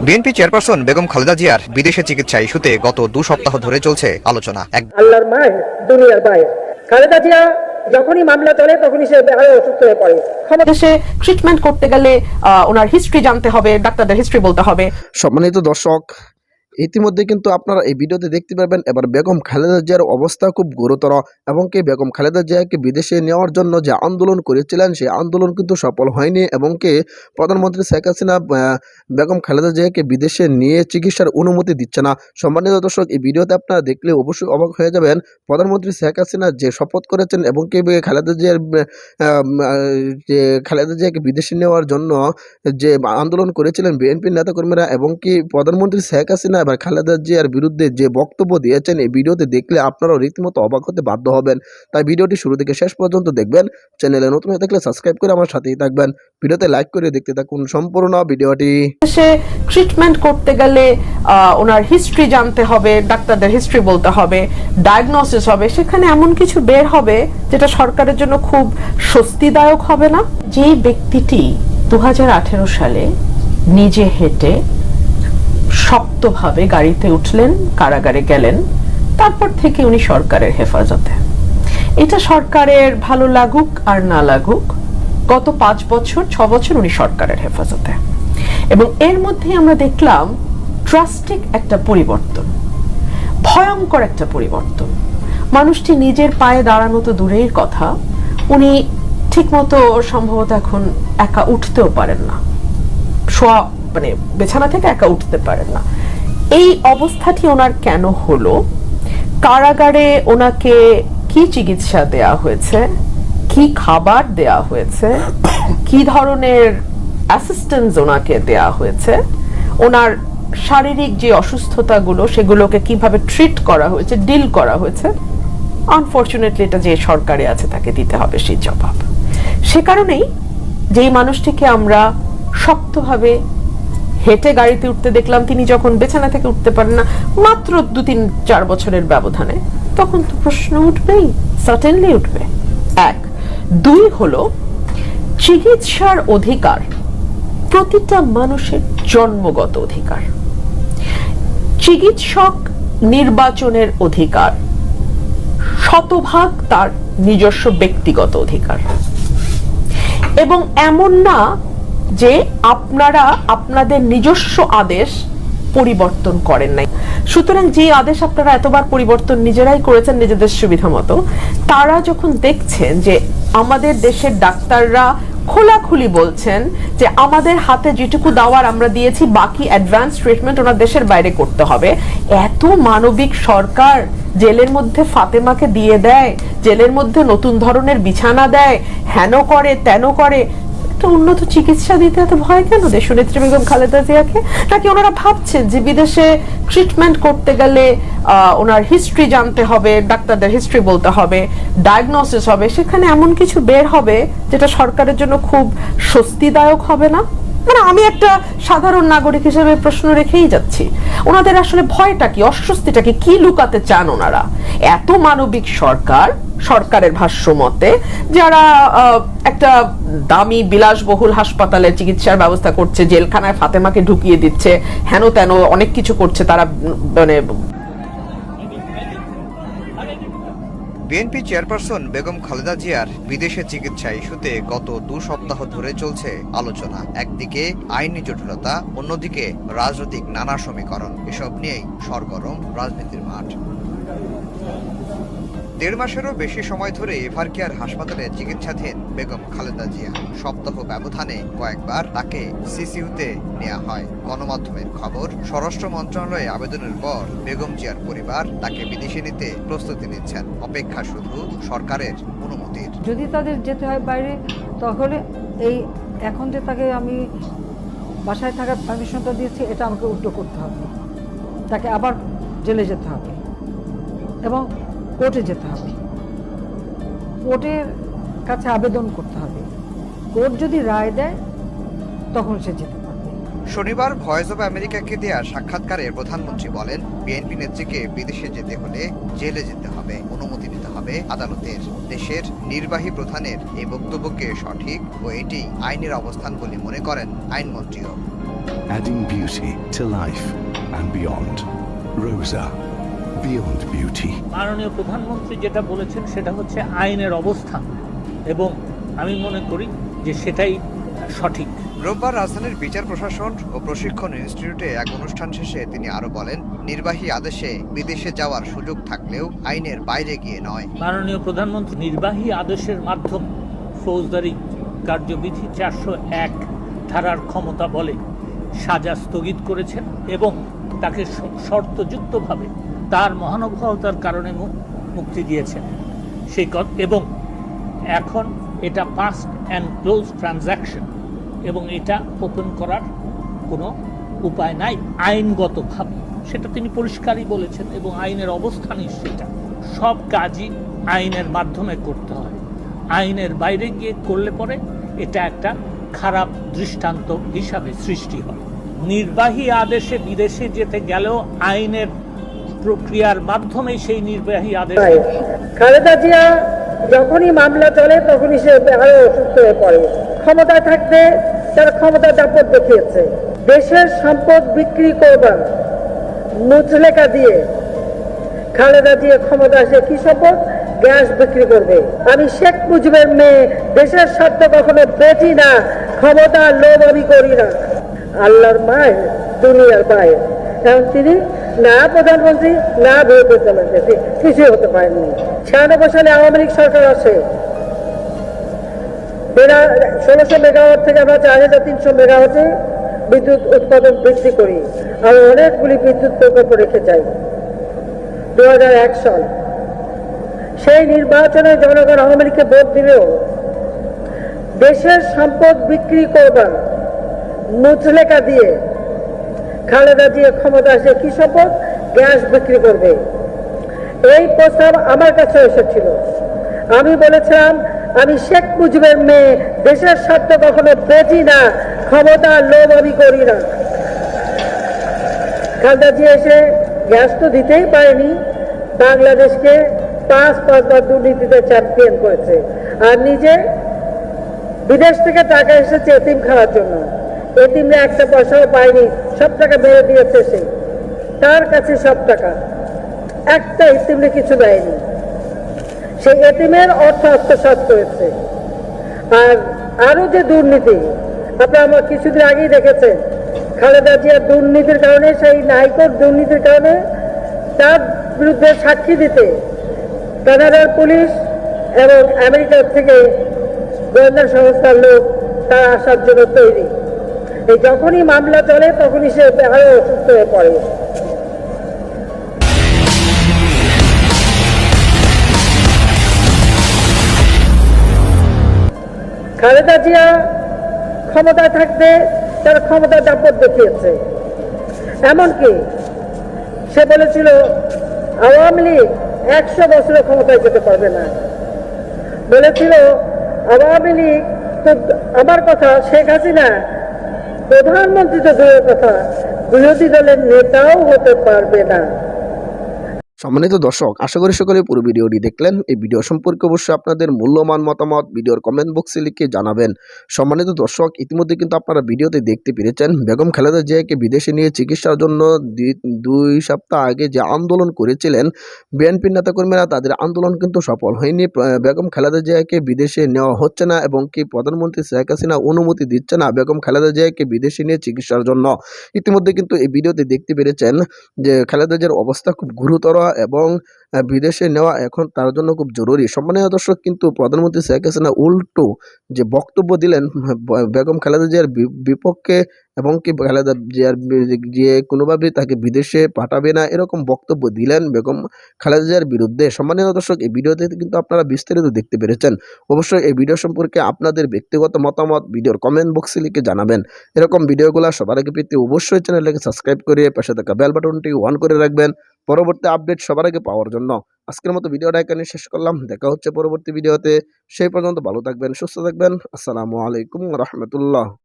BNP chairperson Begum Khaleda জিয়ার বিদেশে চিকিৎসা ইস্যুতে গত দু সপ্তাহ ধরে চলছে আলোচনা। আল্লাহর মায় দুনিয়ার খালেদা জিয়া যখনই মামলা চলে তখনই সে আরও অসুস্থ হয়ে পড়ে। দেশে ট্রিটমেন্ট করতে গেলে আহ, ওনার হিস্ট্রি জানতে হবে ডাক্তারদের হিস্ট্রি বলতে হবে। সম্মানিত দর্শক ইতিমধ্যে কিন্তু আপনারা এই ভিডিওতে দেখতে পারবেন, এবার বেগম খালেদা জিয়ার অবস্থা খুব গুরুতর এবং কি বেগম খালেদা জিয়াকে বিদেশে নেওয়ার জন্য যে আন্দোলন করেছিলেন, সেই আন্দোলন কিন্তু সফল হয়নি এবং কি প্রধানমন্ত্রী শেখ হাসিনা বেগম খালেদা জিয়াকে বিদেশে নিয়ে চিকিৎসার অনুমতি দিচ্ছে না। সম্মানিত দর্শক, এই ভিডিওতে আপনারা দেখলে অবশ্যই অবাক হয়ে যাবেন, প্রধানমন্ত্রী শেখ হাসিনা যে শপথ করেছেন এবং কি খালেদা জিয়ার যে খালেদা জিয়াকে বিদেশে নেওয়ার জন্য যে আন্দোলন করেছিলেন বিএনপির নেতাকর্মীরা এবং কি প্রধানমন্ত্রী শেখ হাসিনা এবার খালেদা জিয়ার বিরুদ্ধে যে বক্তব্য দিয়েছেন এই ভিডিওতে দেখলে আপনারাও রীতিমতো অবাক হতে বাধ্য হবেন। তাই ভিডিওটি শুরু থেকে শেষ পর্যন্ত দেখবেন। চ্যানেলে নতুন হয়ে থাকলে সাবস্ক্রাইব করে আমার সাথেই থাকবেন। ভিডিওতে লাইক করে দেখতে থাকুন সম্পূর্ণ ভিডিওটি। দেশে ট্রিটমেন্ট করতে গেলে আহ, ওনার হিস্ট্রি জানতে হবে ডাক্তারদের হিস্ট্রি বলতে হবে ডায়াগনোসিস হবে সেখানে এমন কিছু বের হবে যেটা সরকারের জন্য খুব স্বস্তিদায়ক হবে না? যে ব্যক্তিটি দু হাজার আঠেরো সালে নিজে হেঁটে শক্তভাবে গাড়িতে উঠলেন, কারাগারে গেলেন, তারপর থেকে উনি সরকারের হেফাজতে। এটা সরকারের ভালো লাগুক আর না লাগুক, গত পাঁচ বছর, ছ বছর উনি সরকারের হেফাজতে। এবং এর মধ্যে আমরা দেখলাম ট্রাস্টিক একটা পরিবর্তন, ভয়ঙ্কর একটা পরিবর্তন। মানুষটি নিজের পায়ে দাঁড়ানো তো দূরের কথা, উনি ঠিকমতো সম্ভবত এখন একা উঠতেও পারেন না। শোয়া মানে বিছানা থেকে একা উঠতে পারেন না। এই অবস্থাটি ওনার কেন হলো? কারাগারে ওনাকে কি চিকিৎসা দেয়া হয়েছে? কি খাবার দেয়া হয়েছে? কি ধরনের অ্যাসিস্ট্যান্স ওনাকে দেয়া হয়েছে? ওনার শারীরিক যে অসুস্থতাগুলো, সেগুলোকে কীভাবে ট্রিট করা হয়েছে ডিল করা হয়েছে? আনফর্চুনেটলি এটা যে সরকারে আছে, তাকে দিতে হবে সেই জবাব। সে কারণেই যেই মানুষটিকে আমরা শক্তভাবে হেঁটে গাড়িতে উঠতে দেখলাম তিনি যখন বিছানা থেকে উঠতে পারেন না, মাত্র দু তিন চার বছরের ব্যবধানে, তখন তো প্রশ্ন উঠবেই সার্টেনলি উঠবে। এক, দুই হলো, চিকিৎসার অধিকার প্রতিটা মানুষের জন্মগত অধিকার। চিকিৎসক নির্বাচনের অধিকার, শতভাগ তার নিজস্ব ব্যক্তিগত অধিকার। এবং এমন না যে আপনারা আপনাদের নিজস্ব আদেশ পরিবর্তন করেন নাই। সুতরাং যে আদেশ আপনারা এতবার পরিবর্তন নিজেরাই করেছেন নিজেদের সুবিধা মতো, তারা যখন দেখছেন যে আমাদের দেশের ডাক্তাররা খোলাখুলি বলছেন যে আমাদের হাতে যেটুকু দাওয়ার আমরা দিয়েছি, বাকি অ্যাডভান্স ট্রিটমেন্ট ওনার দেশের বাইরে করতে হবে। এত মানবিক সরকার জেলের মধ্যে ফাতেমাকে দিয়ে দেয়, জেলের মধ্যে নতুন ধরনের বিছানা দেয়, হেন করে, তেন করে একটা উন্নত চিকিৎসা দিতে এত ভয় কেন দেশনেত্রী বেগম খালেদা জিয়াকে? নাকি ওনারা ভাবছেন যে বিদেশে ট্রিটমেন্ট করতে গেলে ওনার হিস্ট্রি জানতে হবে, ডাক্তারদের হিস্ট্রি বলতে হবে ডায়াগনোসিস হবে, সেখানে এমন কিছু বের হবে যেটা সরকারের জন্য খুব স্বস্তিদায়ক হবে না? মানে আমি একটা সাধারণ নাগরিক হিসেবে প্রশ্ন রেখেই যাচ্ছি। ওনাদের আসলে ভয়টা কি, অস্বস্তিটা কি? কি লুকাতে চান ওনারা? এত মানবিক সরকার, সরকারের ভাষ্য মতে, যারা একটা দামি বিলাসবহুল হাসপাতালে চিকিৎসার ব্যবস্থা করছে, জেলখানায় ফাতেমাকে ঢুকিয়ে দিচ্ছে হেন তেন অনেক কিছু করছে, তারা মানে বিএনপি চেয়ারপারসন বেগম খালেদা জিয়ার বিদেশে চিকিৎসা ইস্যুতে গত দু সপ্তাহ ধরে চলছে আলোচনা। একদিকে আইনি জটিলতা, অন্যদিকে রাজনৈতিক নানা সমীকরণ। এসব নিয়েই সরগরম রাজনীতির মাঠ। দেড় মাসেরও বেশি সময় ধরে এভার কেয়ার হাসপাতালে চিকিৎসাধীন বেগম খালেদা জিয়া। সপ্তাহ ব্যবধানে কয়েকবার তাকে সিসিউতে নেওয়া হয়। গণমাধ্যমের খবর, স্বরাষ্ট্র মন্ত্রণালয়ে আবেদনের পর বেগম জিয়ার পরিবার তাকে বিদেশে নিতে প্রস্তুতি নিচ্ছেন। অপেক্ষা শুধু সরকারের অনুমতির। যদি তাদের যেতে হয় বাইরে, তাহলে এই এখন যে তাকে আমি বাসায় থাকার পারমিশনটা দিয়েছি, এটা আমাকে উল্টো করতে হবে। তাকে আবার জেলে যেতে হবে। এবং কোর্টে যেতে হবে। কোর্টের কাছে আবেদন করতে হবে। কোর্ট যদি রায় দেয় তখন সে যেতে পারবে। শনিবার ভয়েস অব আমেরিকাকে দেয়া সাক্ষাৎকারে প্রধানমন্ত্রী বলেন বিএনপি নেত্রীকে বিদেশে যেতে হলে জেলে যেতে হবে অনুমতি নিতে হবে আদালতের। দেশের নির্বাহী প্রধানের এই বক্তব্যকে সঠিক ও এটি আইনের অবস্থান বলে মনে করেন আইনমন্ত্রীও। Adding beauty to life and beyond. Rosa, beyond beauty. মাননীয় প্রধানমন্ত্রী যেটা বলেছেন সেটা হচ্ছে আইনের অবস্থান। এবং আমি মনে করি যে সেটাই সঠিক। রোববার রাজধানীর বিচার প্রশাসন ও প্রশিক্ষণ ইনস্টিটিউটে এক অনুষ্ঠান শেষে তিনি আরও বলেন নির্বাহী আদেশে বিদেশে যাওয়ার সুযোগ থাকলেও আইনের বাইরে গিয়ে নয়। মাননীয় প্রধানমন্ত্রী নির্বাহী আদেশের মাধ্যম ফৌজদারি কার্যবিধি চারশো এক ধারার ক্ষমতা বলে সাজা স্থগিত করেছেন এবং তাকে শর্তযুক্তভাবে তার মহানুভবতার কারণে মুক্তি দিয়েছেন। সেই এবং এখন এটা পাস্ট অ্যান্ড ক্লোজ ট্রানজ্যাকশন এবং এটা ওপেন করার কোনো উপায় নাই, আইনগতভাবে। সেটা তিনি পরিষ্কারই বলেছেন, এবং আইনের অবস্থানই সেটা। সব কাজই আইনের মাধ্যমে করতে হয়। আইনের বাইরে গিয়ে করলে পরে এটা একটা খারাপ দৃষ্টান্ত হিসাবে সৃষ্টি হয়। নির্বাহী আদেশে বিদেশে যেতে গেলেও আইনের প্রক্রিয়ার মাধ্যমে সেই নির্বাহী আদেশ খালেদা জিয়া যখনই মামলা চলে, তখনই সে আরও অসুস্থ হয়ে পড়ে। ক্ষমতায় থাকতে তার ক্ষমতা দাপট দেখিয়েছে। দেশের সম্পদ বিক্রি করবার মুচলেকা দিয়ে খালেদা জিয়া ক্ষমতা আসে কি শপথ গ্যাস বিক্রি করবে। আমি শেখ মুজিবের মেয়ে, দেশের স্বার্থ কখনো বেচি না ক্ষমতা লোভ আমি করি না। আল্লাহর মায়ের, দুনিয়ার মায়ের। এখন তিনি না প্রধানমন্ত্রী, না বিরোধী দলনেত্রী কিছুই হতে পারেননি ছিয়ানব্বই সালে আওয়ামী লীগ সরকার আছে। ষোলোশো মেগাওয়াট থেকে আমরা চার হাজার তিনশো মেগাওয়াটে বিদ্যুৎ উৎপাদন বৃদ্ধি করি। আর অনেকগুলি বিদ্যুৎ প্রকল্প রেখে যাই। দু হাজার এক সাল। সেই নির্বাচনে জনগণ আওয়ামী লীগকে ভোট দিলেও দেশের সম্পদ বিক্রি করবার মুচলেকা দিয়ে খালেদা দিয়ে ক্ষমতা আসে কি শপথ গ্যাস বিক্রি করবে। এই প্রস্তাব আমার কাছে এসেছিল। আমি বলেছিলাম, আমি শেখ মুজিবের মেয়ে, দেশের স্বার্থ কখনো বেচি না ক্ষমতা লোভ আমি করি না। খালেদা জি এসে গ্যাস তো দিতেই পারেনি, বাংলাদেশকে পাঁচ পাঁচবার দুর্নীতিতে চ্যাম্পিয়ন করেছে। আর নিজে বিদেশ থেকে টাকা এসেছে এতিম খাওয়ার জন্য। এতিমরা একটা পয়সাও পায়নি। সব টাকা বেড়ে দিয়েছে সে। তার কাছে সব টাকা। একটা এতিমরে কিছু দেয়নি। সে এতিমের অর্থ আত্মসাৎ করেছে। আর আরও যে দুর্নীতি আপনারা আমার কিছুদিন আগেই দেখেছেন, খালেদা জিয়ার দুর্নীতির কারণে, সেই নাইকোর দুর্নীতির কারণে তার বিরুদ্ধে সাক্ষী দিতে কানাডার পুলিশ এবং আমেরিকার থেকে গোয়েন্দা সংস্থার লোক তারা আসার জন্য তৈরি। যখনই মামলা চলে, তখনই সে আরও অসুস্থ হয়ে পড়ে। খালেদা জিয়া ক্ষমতায় থাকতে তার ক্ষমতা দাপট দেখিয়েছে। এমনকি সে বলেছিল, আওয়ামী লীগ একশো বছরের ক্ষমতায় যেতে পারবে না। বলেছিল, আওয়ামী লীগ তো আমার কথা শেখ হাসিনা প্রধানমন্ত্রী তো দূরের কথা। বিরোধী দলের নেতাও হতে পারবে না। সম্মানিত দর্শক, আশা করি সকলে পুরো ভিডিওটি দেখলেন। এই ভিডিও সম্পর্কে অবশ্যই আপনাদের মূল্যমান মতামত ভিডিওর কমেন্ট বক্সে লিখে জানাবেন। সম্মানিত দর্শক, ইতিমধ্যে কিন্তু আপনারা ভিডিওতে দেখতে পেরেছেন, বেগম খালেদা জিয়াকে বিদেশে নিয়ে চিকিৎসার জন্য দুই- সপ্তাহ আগে যে আন্দোলন করেছিলেন, বিএনপির নেতাকর্মীরা তাদের আন্দোলন কিন্তু সফল হয়নি। বেগম খালেদা জিয়াকে বিদেশে নেওয়া হচ্ছে না এবং কি প্রধানমন্ত্রী শেখ হাসিনা অনুমতি দিচ্ছে না বেগম খালেদা জিয়াকে বিদেশে নিয়ে চিকিৎসার জন্য? ইতিমধ্যে কিন্তু এই ভিডিওতে দেখতে পেরেছেন যে খালেদা জিয়ার অবস্থা খুব গুরুতর এবং বিদেশে নেওয়া এখন তার জন্য খুব জরুরি। সম্মানীয় দর্শক, কিন্তু প্রধানমন্ত্রী শেখ হাসিনা উল্টো যে বক্তব্য দিলেন বেগম খালেদা জিয়ার বিপক্ষে এবং কি খালেদা জিয়ার যে কোনোভাবে তাকে বিদেশে পাঠাবে না, এরকম বক্তব্য দিলেন বেগম খালেদা জিয়ার বিরুদ্ধে। সম্মানীয় দর্শক, এই ভিডিওতে কিন্তু আপনারা বিস্তারিত দেখতে পেরেছেন। অবশ্যই এই ভিডিও সম্পর্কে আপনাদের ব্যক্তিগত মতামত ভিডিওর কমেন্ট বক্সে লিখে জানাবেন। এরকম ভিডিওগুলো সবার আগে পেতে অবশ্যই চ্যানেলটাকে সাবস্ক্রাইব করে পাশে থাকা বেল বাটনটি অন করে রাখবেন। পরবর্তী আপডেট সবার আগে পাওয়ার জন্য। আজকের মতো ভিডিওটা এখানে শেষ করলাম। দেখা হচ্ছে পরবর্তী ভিডিওতে সেই পর্যন্ত ভালো থাকবেন, সুস্থ থাকবেন। আসসালামু আলাইকুম রহমতুল্লাহ।